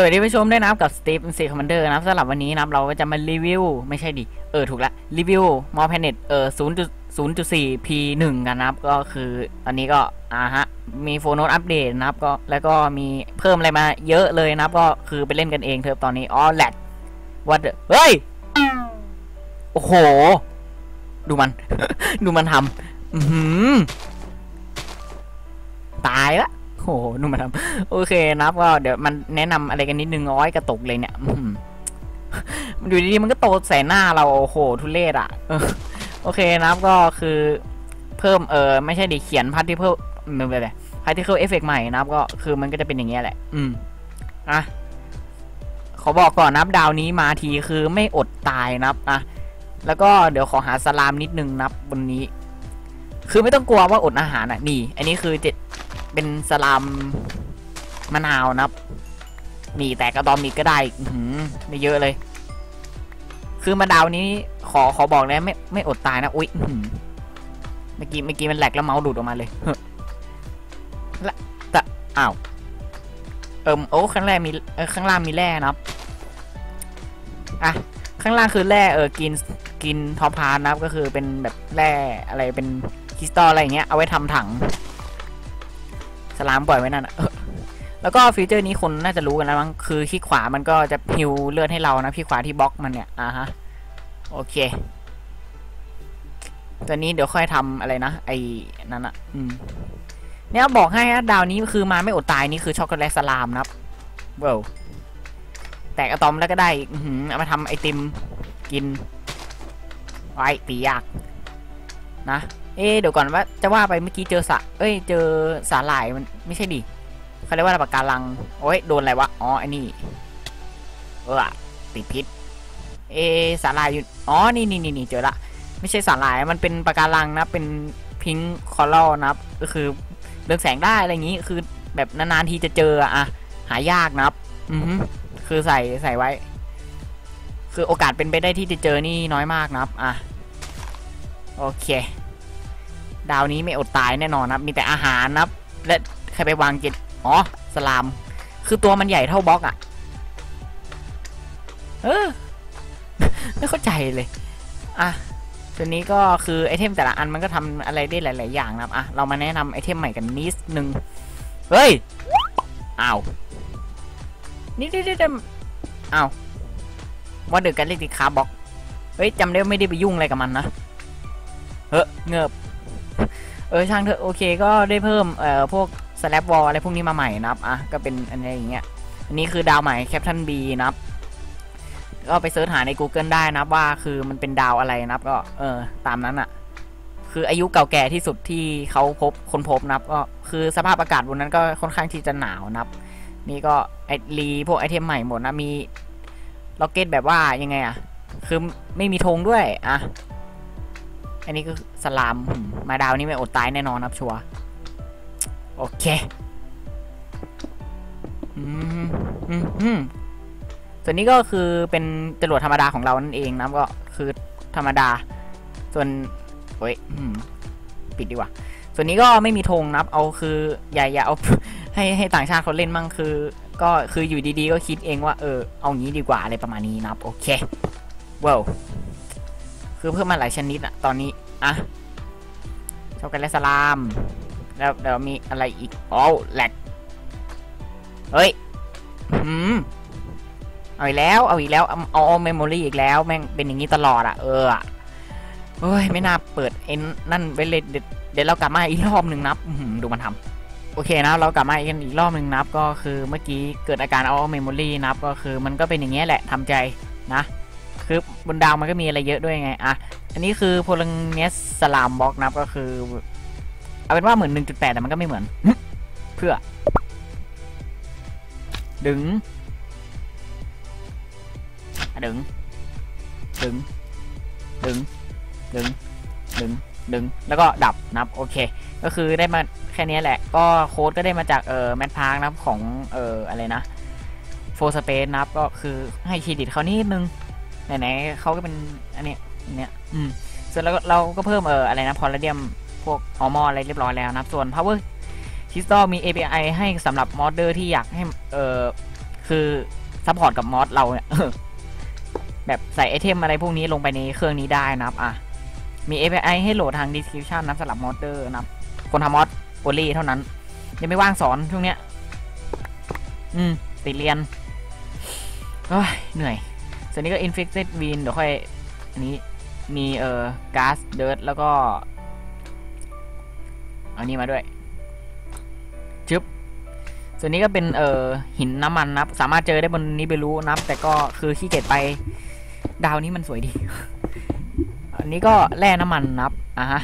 สวัสดีผู้ชมด้วยนะครับกับสตีฟซีคอมมานเดอร์นะครับสำหรับวันนี้นะครับเราก็จะมารีวิว ไม่ใช่ดิ เออ ถูกละ รีวิวมอแพเน็ตเออ0.0.4 P1 กันนะครับ ก็คือตอนนี้ก็อ่าฮะ มีโฟนโนตอัปเดตนะครับก็แล้วก็มีเพิ่มอะไรมาเยอะเลยนะครับ ก็คือไปเล่นกันเองเถอะตอนนี้อ๋อแลดวัดเฮ้ย โอ้โห ดูมัน ดูมันทำอือหือตายละ โอ้โหนุ่มมาทำโอเคนะครับก็เดี๋ยวมันแนะนำอะไรกันนิดนึงร้อยกระตกเลยเนี่ยอื้อหือมันอยู่ดีๆมันก็โตใส่หน้าเราโอ้โหทุเรศอะโอเคนะครับก็คือเพิ่มเออไม่ใช่ดิเขียนพาร์ติเคิลไม่เป็นไรพาร์ติเคิลเอฟเฟกใหม่นะครับก็คือมันก็จะเป็นอย่างเงี้ยแหละ อืมอะขอบอกก่อนนะครับดาวนี้มาทีคือไม่อดตายนะครับอะแล้วก็เดี๋ยวขอหาสลามนิดนึงนะครับนนี้ คือไม่ต้องกลัวว่าอดอาหารอะนี่ อันนี้คือเจ็ด เป็นสลามมะนาวนะครับนี่แต่กระดอมอีกก็ได้หือไม่เยอะเลย คือมาดาวนี้ขอขอบอกเลยไม่ไม่อดตายนะอุ๊ยเมื่อกี้เมื่อกี้มันแหลกแล้วเมาส์ดูดออกมาเลยละแต่อ้าวเอิมโอ้ข้างแรกมีข้างล่างมีแร่นะครับอะข้างล่างคือแร่เออกินกินทอพานนะครับก็คือเป็นแบบแร่อะไรเป็นคริสตัลอะไรอย่างเงี้ยเอาไว้ทำถัง สลามปล่อยไว้นั่นอะแล้วก็ฟีเจอร์นี้คนน่าจะรู้กันแล้วมั้งคือคลิกขวามันก็จะฮิวเลือดให้เรานะคลิกขวาที่บล็อกมันเนี่ยอ่าฮะโอเคตัวนี้เดี๋ยวค่อยทำอะไรนะไอ้นั่นอะอืมเนี่ยบอกให้นะดาวนี้คือมาไม่อดตายนี่คือช็อกโกแลตสลามนะครับเว้าวแตกอะตอมแล้วก็ได้อือเอามาทำไอติมกินไว้ตียากนะ เอ๊เดี๋ยวก่อนว่าจะว่าไปเมื่อกี้เจอสะเอ้ยเจอสาหร่ายมันไม่ใช่ดิเขาเรียกว่าอะไรปากการังโอ้ยโดนอะไรวะอ๋อไอ้นี่เออติดพิษเอสาหร่ายอยู่อ๋อนี่นี่นี่เจอละไม่ใช่สาหร่ายมันเป็นปากการังนะเป็นพิงคอรัลนะครับก็คือเรืองแสงได้อะไรอย่างนี้คือแบบนานๆทีจะเจออะหายากนะครับ อือฮึคือใส่ใส่ไว้ คือโอกาสเป็นไปได้ที่จะเจอนี่น้อยมากนะครับ อะ โอเค ดาวนี้ไม่อดตายแน่นอนนะครับ มีแต่อาหารนะครับ และใครไปวางเจ็ดอ๋อ สลาม คือตัวมันใหญ่เท่าบล็อกอะ่ะ เออ ไม่เข้าใจเลย อะตัวนี้ก็คือไอเทมแต่ละอันมันก็ทำอะไรได้หลาย ๆ อย่างนะครับ อะ เรามาแนะนำไอเทมใหม่กันนิดนึง เฮ้ย อ้าว นี่นี่นี่อ้าวว่าเดือกันเรียกติคาบ็อก เฮ้ยจำได้ว่าไม่ได้ไปยุ่งอะไรกับมันนะ เฮ้เงือบ เออช่างเถอะโอเคก็ได้เพิ่มเอ่อพวกสแลปวอลอะไรพวกนี้มาใหม่นะครับอะก็เป็นอันนี้อย่างเงี้ยอันนี้คือดาวใหม่แคปทันบีนะครับก็ไปเสิร์ชหาใน Google ได้นะครับว่าคือมันเป็นดาวอะไรนะครับก็เออตามนั้นอะ่ะ คืออายุเก่าแก่ที่สุดที่เขาพบคนพบนะครับก็คือสภาพอากาศบนนั้นก็ค่อนข้างที่จะหนาวนะครับนี่ก็ไอรีพวกไอเทมใหม่หมดนะมีล็อกเก็ตแบบว่ายังไงอะ่ะคือไม่มีธงด้วยอะ อันนี้ก็สลามมาดาวนี่ไม่อดตายแน่นอนครับชัวโอเคส่วนนี้ก็คือเป็นจรวดธรรมดาของเรานั่นเองนะก็คือธรรมดา ส่วนโอ้ยปิดดีกว่า ส่วนนี้ก็ไม่มีธงนับ เอาคืออย่าอย่าเอาให้ให้ต่างชาติเขาเล่นมั่งคือ ก็คืออยู่ดีๆ ก็คิดเองว่าเออเอางี้ดีกว่าอะไรประมาณนี้นับ โอเคว้าว คือเพิ่มมาหลายชนิดอะตอนนี้อะช็อกโกแลตสลาม แล้วเดี๋ยวมีอะไรอีกอ๋อแหลกเฮ้ยอืมเอาอีกแล้ว เอาอีกแล้วเอาเอาเมมโมรี่อีกแล้ว แม่งเป็นอย่างนี้ตลอดอะเออเฮ้ย ไม่น่าเปิดเอ็นนั่นไปเลยเดี๋ยวเรากลับมาอีกรอบหนึ่งนับดูมันทำโอเคนะเรากลับมาอีกอีกรอบหนึ่งนับ ก็คือเมื่อกี้เกิดอาการเอาเมมโมรี่นับก็คือมันก็เป็นอย่างเงี้ยแหละทำใจนะ คือบนดาวมันก็มีอะไรเยอะด้วยไงอะอันนี้คือโพลังเนสสลามบล็อกนะครับก็คือ เอาเป็นว่าเหมือน1.8แต่มันก็ไม่เหมือน เพื่อ ดึง ดึง ดึง ดึง ดึง ดึง ดึง แล้วก็ดับนับโอเค ก็คือได้มาแค่นี้แหละ ก็โค้ดก็ได้มาจากเอ่อแมทพาร์กนะครับของเอ่ออะไรนะโฟสเปซนะครับก็คือให้เครดิตเขานิดนึง ไหนๆเขาก็เป็นอันนี้เนี้ยอืมส่วนเราเราก็เพิ่มเอออะไรนะพอลเดียมพวกออมออะไรเรียบร้อยแล้วนะครับส่วน power crystal มี API ให้สำหรับมอดเดอร์ที่อยากให้เออคคือซัพพอร์ตกับมอสเราเนี่ยแบบใส่ไอเทมอะไรพวกนี้ลงไปในเครื่องนี้ได้นะครับอะมี API ให้โหลดทาง description นะสำหรับมอดเดอร์นะครับคนทำมอสโอลี่เท่านั้นยังไม่ว่างสอนช่วงเนี้ย อืมติดเรียนโอ้ยเหนื่อย ส่วนนี้ก็ infected bean เดี๋ยวค่อย อันนี้มีเอ่อก๊าซเดิร์แล้วก็เอานี้มาด้วยชึบส่วนนี้ก็เป็นเอ่อหินน้ำมันนับ สามารถเจอได้บนนี้ไปรู้นับ แต่ก็คือขี้เกียจไปดาวนี้มันสวยดี อันนี้ก็แร่น้ำมันนับอะฮะ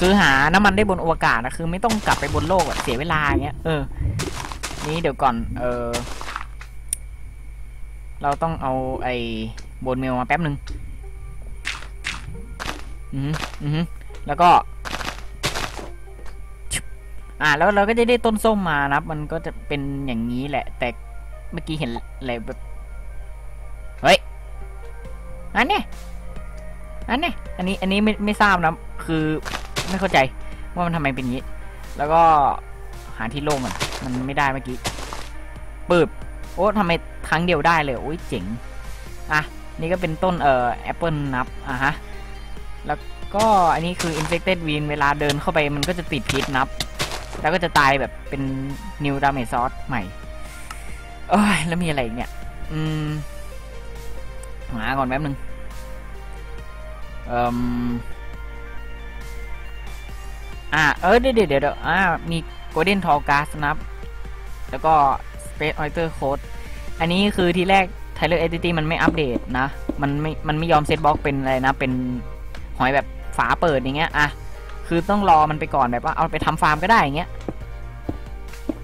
คือหาน้ำมันได้บนอวกาศนะคือไม่ต้องกลับไปบนโลกเสียเวลาอย่างเงี้ยเออ นี่เดี๋ยวก่อน เออ เราต้องเอาไอ้บนเมลมาแป๊บหนึ่งอือหืออือหือแล้วก็ อ่า แล้วเราก็จะได้ต้นส้มมานะครับ มันก็จะเป็นอย่างนี้แหละ แต่เมื่อกี้เห็นอะไรแบบ เฮ้ย อันนี้อันนี้อันนี้ อันนี้ไม่ไม่ทราบนะ คือไม่เข้าใจว่ามันทำไมเป็นอย่างนี้ แล้วก็หาที่โล่งก่อนมันไม่ได้เมื่อกี้ปืบ โอ้ทำไมครั้งเดียวได้เลยโอ้ยเจ๋งอะนี่ก็เป็นต้นเอ่อแอปเปิลนับอะฮะแล้วก็อันนี้คือ infected vein เวลาเดินเข้าไปมันก็จะติดพิษนับ แล้วก็จะตายแบบเป็น new damage source ใหม่เอ้ยแล้วมีอะไรอีกเนี่ย อืมหาก่อนแป๊บนึงเอ่มอ่าเออเดี๋ยวเดี๋ยวเดี๋ยวอ่ามี golden tall gas นับ แล้วก็ space oyster code อันนี้คือที่แรก Tyler Entity มันไม่อัปเดตนะ มันไม่ มันไม่ยอมเซตบล็อกเป็นอะไรนะ เป็นหอยแบบฝาเปิดอย่างเงี้ย อะ คือต้องรอมันไปก่อนแบบว่าเอาไปทำฟาร์มก็ได้อย่างเงี้ย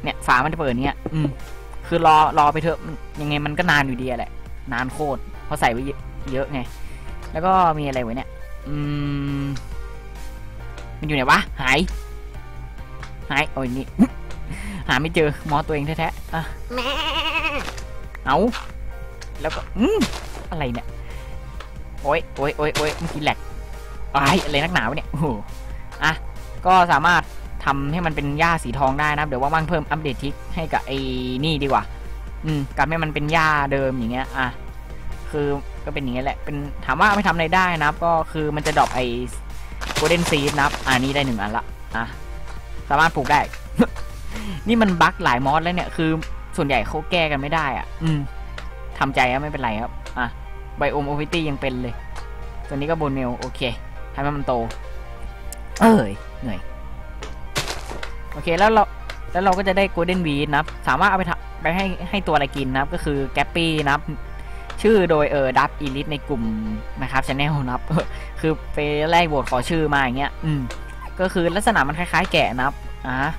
เนี่ยฝามันจะเปิดเงี้ย อืม คือรอรอไปเถอะ ยังไงมันก็นานอยู่ดีแหละ นานโคตร เพราะใส่ไว้เยอะไง แล้วก็มีอะไรไว้เนี่ย อืม มันอยู่ไหนวะ หาย หาย โอ้ยนี่ หาไม่เจอมอตัวเองแท้ๆอะเอาแล้วก็อืมอะไรเนี่ยโอ้ยโอ้ยโอ้ยโอ้ยเมื่อกี้แหลกอ้ายอะไรนักหนาวะเนี่ยโอ้โหอะก็สามารถทำให้มันเป็นหญ้าสีทองได้นะครับเดี๋ยวว่างๆเพิ่มอัปเดตทิกให้กับไอ้นี่ดีกว่า อืมการให้มันเป็นหญ้าเดิมอย่างเงี้ยอะคือก็เป็นอย่างเงี้ยแหละเป็นถามว่าไม่ทำอะไรได้นะครับ ก็คือมันจะดรอปไอ้โกลเด้นซีดนะครับอ่านี่ได้หนึ่งอันละอะสามารถปลูกได้ นี่มันบั๊กหลายมอสแล้วเนี่ยคือส่วนใหญ่เขาแก้กันไม่ได้อะ อืมทำใจก็ไม่เป็นไรครับ อะไบโอมโอฟิตี้ยังเป็นเลย ตัวนี้ก็โบนเมลโอเคทำให้มันโต เอ้ยเหนื่อย โอเคแล้วเราแล้วเราก็จะได้โกลเด้นวีนะครับสามารถเอาไปทำไปให้ให้ตัวอะไรกินนะครับก็คือแกปปี้นะครับชื่อโดยเออดับอีลิทในกลุ่มนะครับชาแนลนะครับคือไปแลกโหวตขอชื่อมาอย่างเงี้ย อืม ก็คือลักษณะมันคล้ายๆแกะนะครับอะ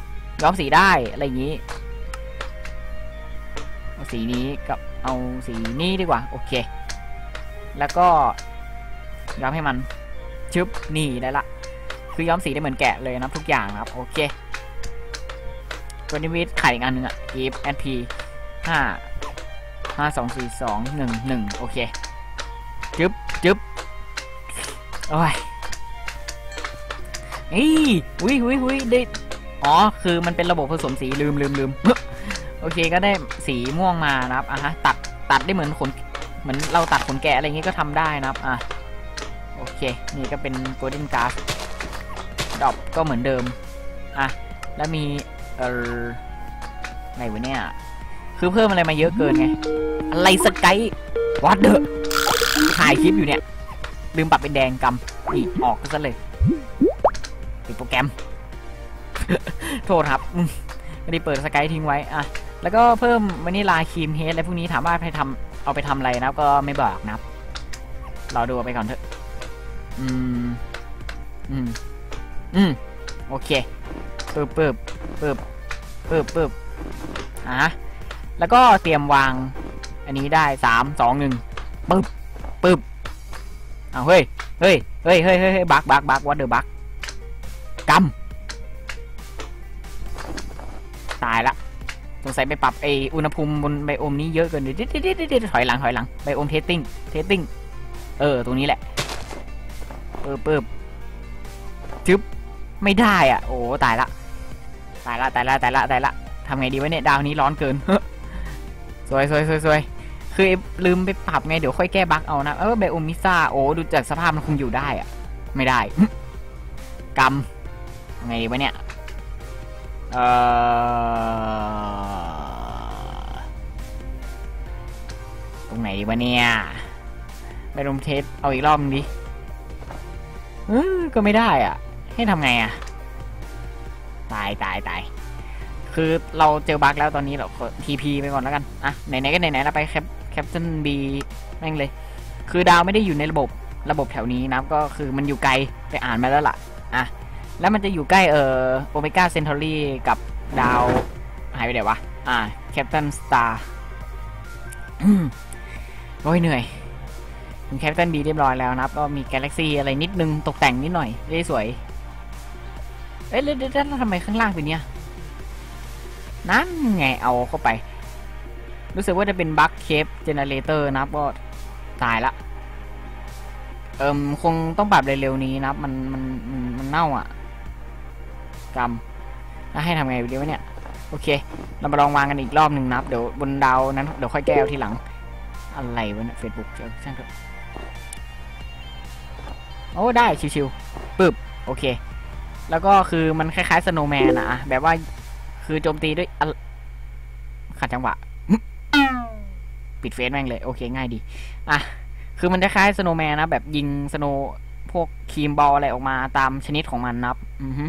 ย้อมสีได้อะไรอย่างนี้เอาสีนี้กับเอาสีนี้ดีกว่าโอเค แล้วก็ย้อมให้มันชึบนี่ได้ละ คือย้อมสีได้เหมือนแกะเลยนะทุกอย่างครับโอเคตัวนี้วิทไข่อีกอันหนึ่งอะ if at p ห้าห้าสองสี่สองหนึ่งหนึ่งโอเคจึ๊บจึ๊บโอ้ยอีวิวิวิได้ อ๋อ คือมันเป็นระบบผสมสีลืมลืมลืมโอเคก็ได้สีม่วงมานะครับอะฮะตัดตัดได้เหมือนขนเหมือนเราตัดขนแกะอะไรอย่างงี้ก็ทำได้นะครับอะโอเค นี่ก็เป็น golden gas ดอกก็เหมือนเดิมอะแล้วมีเอออะไรวะเนี่ย คือเพิ่มอะไรมาเยอะเกินไง อะไรสกายวัดเดอถ่ายคลิปอยู่เนี่ย ลืมปรับเป็นแดงกำนี่ออกก็ซะเลยปิดโปรแกรม โทษครับไม่ได้เปิดสกายทิ้งไว้อะแล้วก็เพิ่มวานิลาครีมเฮดอะไรพวกนี้ถามว่าไปทำเอาไปทำอะไรนะก็ไม่บอกนะครับรอดูไปก่อนเถอะ อืม อืม อืม โอเคปึ๊บปึ๊บปึ๊บปึ๊บปึ๊บอะแล้วก็เตรียมวาง อันนี้ได้สามสองหนึ่งปึ๊บปึ๊บเอาวเฮ้ย เฮ้ย เฮ้ยเฮ้ยเฮ้ยบักบักบักวัดเดอร์บักกำ ตายละสงสัยไปปรับไออุณหภูมิบนไบโอมนี้เยอะเกินเดี๋ยวเดี๋ยวถอยหลังถอยหลังไบโอมเทสติ้งเทสติ้งเออตรงนี้แหละปึ๊บปึ๊บจึ๊บไม่ได้อะ โอ้ตายละตายละตายละตายละตายละทำไงดีวะเนี่ยดาวนี้ร้อนเกินสวยสวยสวยสวยคือลืมไปปรับไงเดี๋ยวค่อยแก้บั๊กเอานะเออเบโอมิซ่าโอ้ดูจากสภาพมันคงอยู่ได้อะ ไม่ได้กำไงดีวะเนี่ย ตรงไหนวะเนี่ย ไปลมเทสเอาอีกรอบนึงดิเออก็ไม่ได้อะ ให้ทำไงอะ ตายตายตายคือเราเจอบั๊กแล้วตอนนี้เราทีพีไปก่อนแล้วกัน อะ ไหนๆก็ไหนๆเราไปแคปแคปชั่นบีแม่งเลย คือดาวไม่ได้อยู่ในระบบระบบแถวนี้นะก็คือมันอยู่ไกลไปอ่านมาแล้วล่ะ อะ แล้วมันจะอยู่ใกล้เอ่อโอเมก้าเซนทอรี่กับดาว หายไปไหนวะ อ่าแคปตันสตาร์โอ้ยเหนื่อยถึงแคปตันบีเรียบร้อยแล้วนะครับ ก็มีกาแล็กซี่อะไรนิดนึงตกแต่งนิดหน่อยได้สวย เอ้ยแล้วแล้ทำไมข้างล่างเป็นเนี้ยนั่นไงเอาเข้าไป รู้สึกว่าจะเป็นบัคเคปเจเนเรเตอร์นะครับก็ตายละเอิมคงต้องปรับเร็วๆนี้นะครับ มันมันมันมันเน่าอะ กำแล้วให้ทำไงดีวะเนี่ย โอเค เรามาลองวางกันอีกรอบหนึ่งนับ เดี๋ยวบนดาวนั้น เดี๋ยวค่อยแก้วทีหลัง อะไรวะเนี่ยเฟซบุ๊กเจ้าช่างเถอะโอ้ได้ชิวๆปึ๊บโอเค แล้วก็คือมันคล้ายๆสโนว์แมนอะแบบว่าคือโจมตีด้วยขัดจังหวะ ปิดเฟซแม่งเลย โอเคง่ายดีอะคือมันคล้ายๆสโนว์แมนนะแบบยิงสโนพวกครีมบอลอะไรออกมาตามชนิดของมันนับ อือฮึ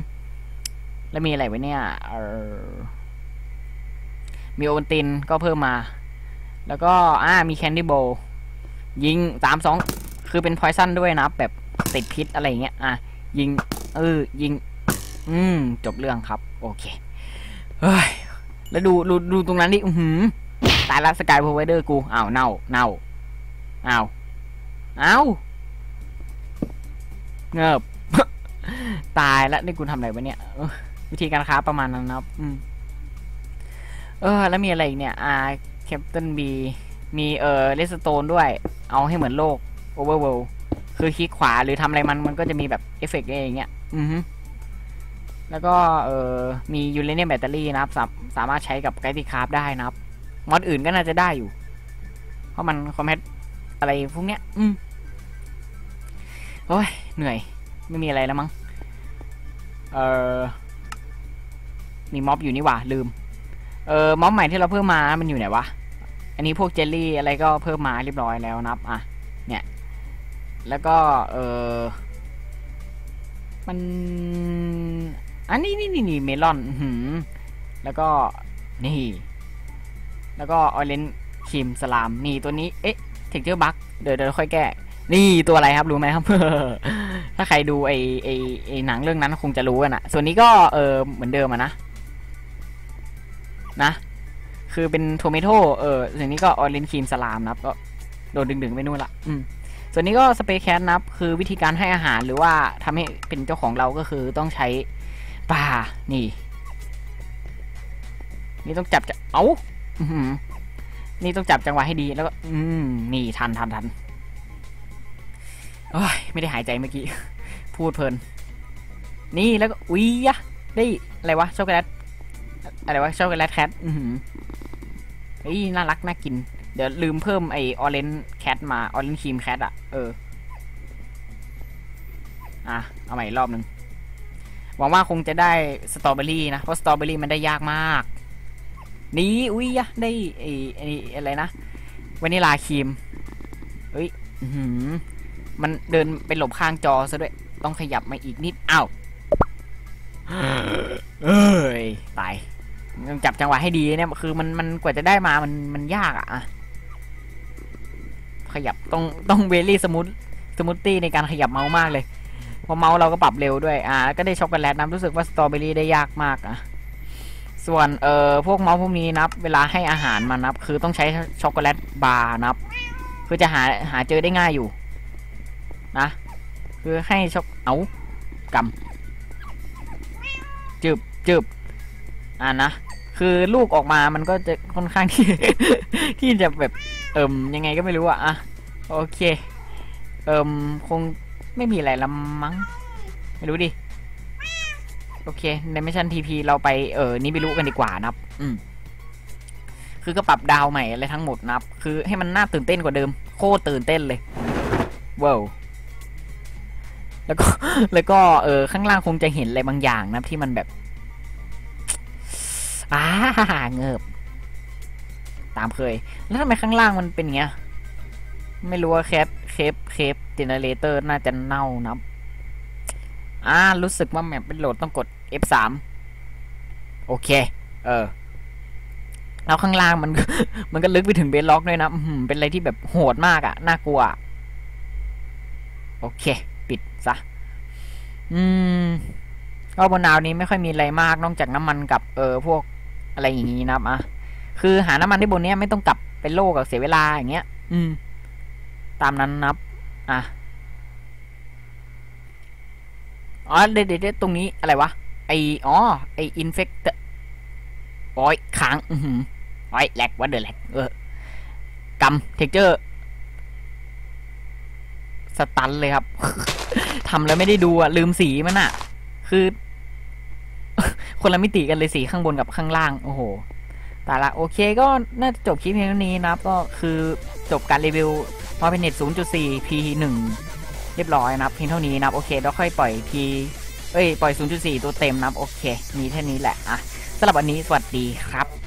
แล้วมีอะไรไว้เนี่ยเออมีโอวัลตินก็เพิ่มมา แล้วก็อ่ามีแคนดี้โบยิงสามสองคือเป็นพอยซันด้วยนะ แบบติดพิษอะไรเงี้ย อะ ยิง เออ ยิง อืม จบเรื่องครับ โอเค เฮ้ย แล้วดูดูดูตรงนั้นดิอือหือตายละสกายพาวเวอร์กู อ้าว เน่า เน่า อ้าว อ้าว เงิบตายแล้วนี่กูทำอะไรวะเนี่ย วิธีการค้าประมาณนั้นนะครับ อืม เออ แล้วมีอะไรอีกเนี่ย อ่าแคปตันบีมีเออเลสโตนด้วย เอาให้เหมือนโลกโอเวอร์เวลคือคลิกขวาหรือทำอะไรมันมันก็จะมีแบบเอฟเฟกต์อะไรอย่างเงี้ย อือฮึแล้วก็เออมียูเรเนียมแบตเตอรี่นะครับสาสามารถใช้กับไกด์ติคาร์บได้นะครับมอดอื่นก็น่าจะได้อยู่ เพราะมันคอมเพตอะไรพวกเนี้ย อืมโอ้ยเหนื่อย ไม่มีอะไรแล้วมั้งเออ มีม็อบอยู่นี่หว่าลืม เออม็อบใหม่ที่เราเพิ่มมา มันอยู่ไหนวะ อันนี้พวกเจลลี่อะไรก็เพิ่มมาเรียบร้อยแล้วนะครับอะ เนี่ย แล้วก็เออมัน อันนี้นี่นี่นี่เมลอนหืมแล้วก็นี่ แล้วก็ออเรนครีมสลาม นี่ตัวนี้ เอ๊ะเทคเจอร์บักเดี๋ยวเดี๋ยวค่อยแก้ นี่ตัวอะไรครับรู้ไหมครับ ถ้าใครดูไอไอไอหนังเรื่องนั้นคงจะรู้กันอะส่วนนี้ก็เออเหมือนเดิมอะนะ นะ คือเป็นโทเมโตเออส่วนนี้ก็ออเรนครีมสลามนะครับ ก็โดนดึงๆไปนู่นละอืมส่วนนี้ก็สเปรย์แคสนับ คือวิธีการให้อาหารหรือว่าทำให้เป็นเจ้าของเราก็คือต้องใช้ปลานี่ นี่ต้องจับจะเอาอื้อหือนี่ต้องจับจังหวะให้ดีแล้วก็ อืมนี่ทันทันทันโอ้ยไม่ได้หายใจเมื่อกี้ พูดเพลิน นี่แล้วก็อุ้ยยะ ได้อะไรวะช็อกโกแลต อะไรวะช็อกโกแลตแคทอือหือเฮ้ยน่ารักน่ากิน เดี๋ยวลืมเพิ่มไอออเรนแคทมาออเรนครีมแคทอะ เออ อะ เอาใหม่อีกรอบหนึ่งหวังว่าคงจะได้สตรอเบอรี่นะ เพราะสตรอเบอรี่มันได้ยากมาก นี่อุ้ยยะได้ไอไออะไรนะวานิลาครีมเฮ้ยอื้อหือมันเดินไปหลบข้างจอซะด้วย ต้องขยับมาอีกนิด อ้าว เอ้ย ตาย จับจังหวะให้ดีเนี่ยคือมันมันกว่าจะได้มามันมันยากอะอะขยับต้องต้องเวลี่สมูทสมูทตี้ในการขยับเมาส์มากเลยเพราะเมาส์เราก็ปรับเร็วด้วยอ่าแล้วก็ได้ช็อกโกแลตนะรู้สึกว่าสตรอเบอรี่ได้ยากมากอะส่วนเอ่อพวกเมาส์พวกนี้นับ เวลาให้อาหารมันนับ คือต้องใช้ช็อกโกแลตบาร์นับ คือจะหาหาเจอได้ง่ายอยู่ นะ คือให้ช็อกเอากำจืบจืบอ่านะ คือลูกออกมามันก็จะค่อนข้างที่ที่จะแบบเอิมยังไงก็ไม่รู้อะอะโอเค เอิมคงไม่มีอะไรละมั้งไม่รู้ดิโอเคในมิชชั่นทีพีเราไปเออนี่ไปรู้กันดีกว่านะครับ อืมคือก็ปรับดาวใหม่อะไรทั้งหมดนะครับ คือให้มันน่าตื่นเต้นกว่าเดิม โคตรตื่นเต้นเลยว้าวแล้วก็แล้วก็เออข้างล่างคงจะเห็นอะไรบางอย่างนับที่มันแบบ อ่าเงิบตามเคย แล้วทำไมข้างล่างมันเป็นเงี้ย ไม่รู้ว่าแคปเคปเคปเจเนเรเตอร์น่าจะเน่านะอ่ารู้สึกว่าแมปเป็นโหลดต้องกด F3 โอเค เออ แล้วข้างล่างมัน มันก็ลึกไปถึงเบสล็อกด้วยนะเป็นอะไรที่แบบโหดมากอะน่ากลัว โอเค ปิดซะ อืมก็บนดาวนี้ไม่ค่อยมีอะไรมากนอกจากน้ำมันกับ เออ พวก อะไรอย่างงี้นะครับอะคือหาน้ำมันที่บนเนี้ยไม่ต้องกลับไปโลกกับเสียเวลาอย่างเงี้ย อืม ตามนั้นนับ อะอ๋อเดี๋ยวเดี๋ยวเดี๋ยวตรงนี้อะไรวะไออ๋อไออินเฟคต์โอ้ยค้างอือหือโอ้ยแหลกว่าเดือแหลกเออกำเท็กเจอร์สตันเลยครับทำแล้วไม่ได้ดูอะ ลืมสีมันอะ คือ คนละมิติกันเลยสีข้างบนกับข้างล่าง โอ้โหแต่ละโอเคก็น่าจะจบคลิปเพียงเท่านี้นะครับ ก็คือจบการรีวิวมอเป็นเน็ต0.4 P1 เรียบร้อยนะครับเพียงเท่านี้นะครับโอเคแล้วค่อยปล่อย P เอ้ยปล่อย 0.4 ตัวเต็มนะครับโอเค มีแค่นี้แหละอะสำหรับวันนี้สวัสดีครับ